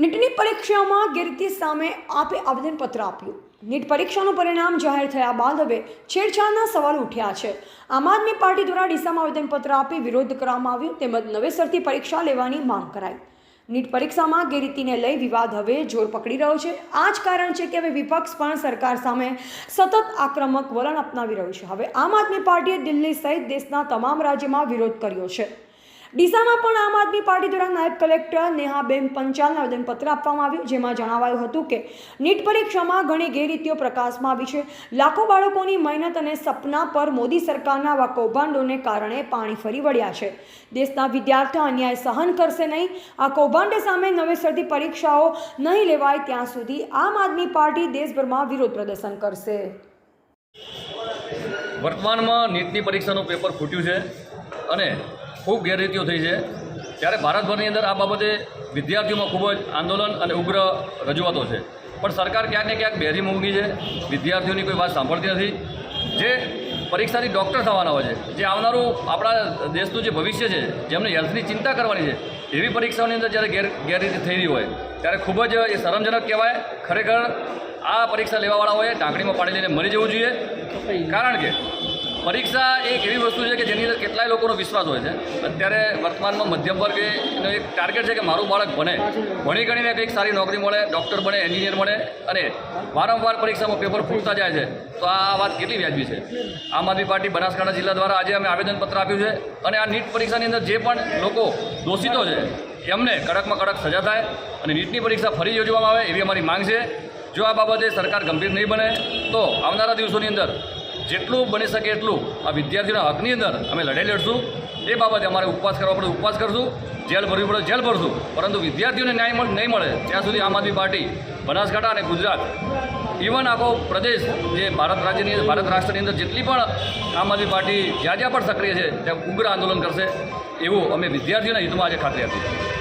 નીટની પરીક્ષામાં ગેરરીતિ સામે આપે આવેદનપત્ર આપ્યું. નીટ પરીક્ષાનું પરિણામ જાહેર થયા બાદ હવે છેડછાડના સવાલ ઉઠ્યા છે. આમ આદમી પાર્ટી દ્વારા ડીસામાં આવેદનપત્ર આપી વિરોધ કરવામાં આવ્યો તેમજ નવેસરથી પરીક્ષા લેવાની માંગ કરાઈ. નીટ પરીક્ષામાં ગેરરીતિને લઈ વિવાદ હવે જોર પકડી રહ્યો છે. આ જ કારણ છે કે હવે વિપક્ષ પણ સરકાર સામે સતત આક્રમક વલણ અપનાવી રહ્યું છે. હવે આમ આદમી પાર્ટીએ દિલ્હી સહિત દેશના તમામ રાજ્યમાં વિરોધ કર્યો છે. ડીસામાં પણ આમ આદમી પાર્ટી દ્વારા નાયબ કલેક્ટર નેહાબેન પંચાલને આવેદનપત્ર આપવામાં આવ્યું, જેમાં જણાવાયું હતું કે નીટ પરીક્ષામાં ઘણી ગેરરીતિઓ પ્રકાશમાં આવી છે. લાખો બાળકોની મહેનત અને સપના પર મોદી સરકારના આવા કૌભાંડોને કારણે પાણી ફરી વળ્યા છે. દેશના વિદ્યાર્થીઓ અન્યાય સહન કરશે નહીં. આ કૌભાંડ સામે નવેસરથી પરીક્ષાઓ નહીં લેવાય ત્યાં સુધી આમ આદમી પાર્ટી દેશભરમાં વિરોધ પ્રદર્શન કરશે. વર્તમાનમાં નીટની પરીક્ષાનું પેપર ફૂટ્યું છે અને ખૂબ ગેરરીતિઓ થઈ છે. ત્યારે ભારતભરની અંદર આ બાબતે વિદ્યાર્થીઓમાં ખૂબ જ આંદોલન અને ઉગ્ર રજૂઆતો છે. પણ સરકાર ક્યાંક ને ક્યાંક બેરી મૂકી છે. વિદ્યાર્થીઓની કોઈ વાત સાંભળતી નથી. જે પરીક્ષાથી ડૉક્ટર થવાના હોય છે, જે આવનારું આપણા દેશનું જે ભવિષ્ય છે જેમને હેલ્થની ચિંતા કરવાની છે, એવી પરીક્ષાઓની અંદર જ્યારે ગેર, ગેરરીતિ થઈ રહી હોય, ત્યારે ખૂબ જ એ શરમજનક કહેવાય. ખરેખર આ પરીક્ષા લેવાવાળાઓએ ટાંકણીમાં પાડી લઈને મરી જવું જોઈએ. કારણ કે પરીક્ષા એક એવી વસ્તુ છે કે જેની અંદર કેટલાય લોકોનો વિશ્વાસ હોય છે. અત્યારે વર્તમાનમાં મધ્યમ વર્ગ એનો એક ટાર્ગેટ છે કે મારું બાળક ભણે. ભણી ગણીને કંઈક સારી નોકરી મળે ડૉક્ટર બને એન્જિનિયર બને અને વારંવાર પરીક્ષામાં પેપર ફૂટતા જાય છે. તો આ વાત કેટલી વ્યાજબી છે? આમ આદમી પાર્ટી બનાસકાંઠા જિલ્લા દ્વારા આજે અમે આવેદનપત્ર આપ્યું છે અને આ નીટ પરીક્ષાની અંદર જે પણ લોકો દોષિતો છે, એમને કડકમાં કડક સજા થાય અને નીટની પરીક્ષા ફરી યોજવામાં આવે એવી અમારી માંગ છે. જો આ બાબતે સરકાર ગંભીર નહીં બને, તો આવનારા દિવસોની અંદર જેટલું બની શકે એટલું આ વિદ્યાર્થીઓના હકની અંદર અમે લડાઈ લડશું. એ બાબતે અમારે ઉપવાસ કરવા પડે, ઉપવાસ કરશું. જેલ ભરવી પડે, જેલ ભરશું. પરંતુ વિદ્યાર્થીઓને ન્યાય નહીં મળે, ત્યાં સુધી આમ આદમી પાર્ટી, બનાસકાંઠા અને ગુજરાત ઇવન આખો પ્રદેશ જે ભારત રાજ્યની, ભારત રાષ્ટ્રની અંદર જેટલી પણ આમ આદમી પાર્ટી જ્યાં જ્યાં પણ સક્રિય છે, ત્યાં ઉગ્ર આંદોલન કરશે. એવું અમે વિદ્યાર્થીઓના હિતમાં આજે ખાતરી આપી